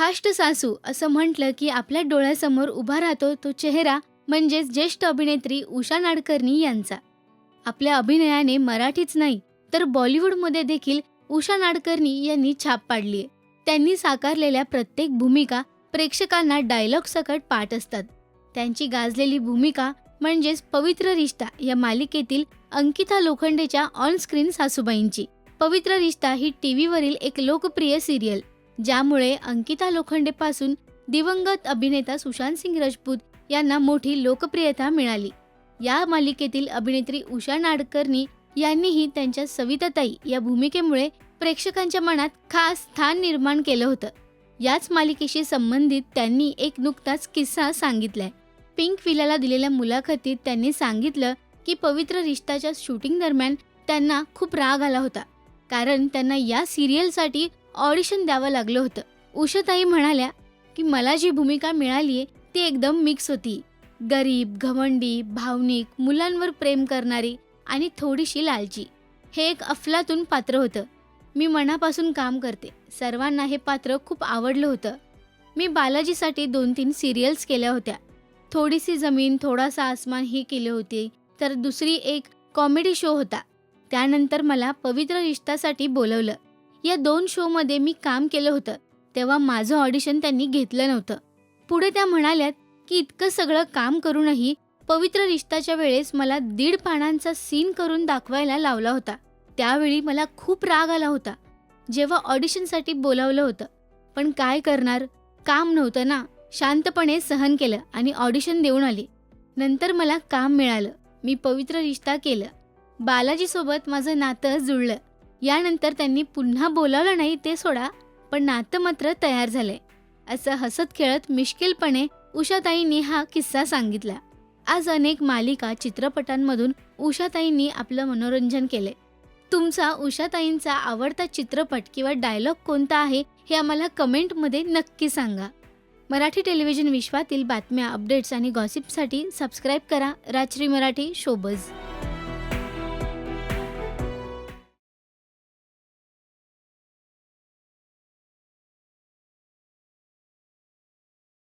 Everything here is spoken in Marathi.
खाष्ट सासू असं म्हटलं की आपल्या डोळ्यासमोर उभा राहतो तो चेहरा म्हणजेच ज्येष्ठ अभिनेत्री उषा नाडकर्णी यांचा. आपल्या अभिनयाने मराठीच नाही तर बॉलिवूडमध्ये देखील उषा नाडकर्णी यांनी छाप पाडली त्यांनी साकारलेल्या प्रत्येक भूमिका प्रेक्षकांना डायलॉग सकट पाठ असतात. त्यांची गाजलेली भूमिका म्हणजेच पवित्र रिश्ता या मालिकेतील अंकिता लोखंडेच्या ऑन स्क्रीन सासूबाईंची. पवित्र रिश्ता ही टीव्हीवरील एक लोकप्रिय सिरियल ज्यामुळे अंकिता लोखंडेपासून दिवंगत अभिनेता सुशांत सिंग राजपूत यांना मोठी लोकप्रियता मिळाली. या मालिकेतील अभिनेत्री उषा नाडकर्णी यांनीही त्यांच्या सविताताई या भूमिकेमुळे प्रेक्षकांच्या मनात खास स्थान निर्माण केलं होतं. याच मालिकेशी संबंधित त्यांनी एक नुकताच किस्सा सांगितलाय. पिंक विलाला दिलेल्या मुलाखतीत त्यांनी सांगितलं की पवित्र रिश्ताच्या शूटिंग दरम्यान त्यांना खूप राग आला होता. कारण त्यांना या सिरियलसाठी ऑडिशन द्यावं लागलं होतं. उषाताई म्हणाल्या की मला जी भूमिका मिळालीये ती एकदम मिक्स होती. गरीब घमंडी भावनिक मुलांवर प्रेम करणारी आणि थोडीशी लालची. हे एक अफलातून पात्र होतं. मी मनापासून काम करते. सर्वांना हे पात्र खूप आवडलं होतं. मी बालाजीसाठी दोन तीन सिरियल्स केल्या होत्या. थोडीशी जमीन थोडासा आसमान ही केली होती तर दुसरी एक कॉमेडी शो होता. त्यानंतर मला पवित्र रिश्तासाठी बोलवलं. या दोन शोमध्ये मी काम केलं होतं तेव्हा माझं ऑडिशन त्यांनी घेतलं नव्हतं. पुढे त्या म्हणाल्यात की इतकं सगळं काम करूनही पवित्र रिश्ताच्या वेळेस मला दीड पानांचा सीन करून दाखवायला लावला होता. त्यावेळी मला खूप राग आला होता. जेव्हा ऑडिशनसाठी बोलावलं होतं पण काय करणार? काम नव्हतं ना. शांतपणे सहन केलं आणि ऑडिशन देऊन आले. नंतर मला काम मिळालं. मी पवित्र रिश्ता केलं. बालाजीसोबत माझं नातं जुळलं. यानंतर त्यांनी पुन्हा बोलावलं नाही ते सोडा पण नातं मात्र तयार झाले असं हसत खेळत मिश्किलपणे उषाताईंनी हा किस्सा सांगितला. आज अनेक मालिका चित्रपटांमधून उषाताईंनी आपलं मनोरंजन केले तुमचा उषाताईंचा आवडता चित्रपट किंवा डायलॉग कोणता आहे हे आम्हाला कमेंटमध्ये नक्की सांगा. मराठी टेलिव्हिजन विश्वातील बातम्या अपडेट्स आणि गॉसिपसाठी सबस्क्राईब करा राजश्री मराठी शोबज.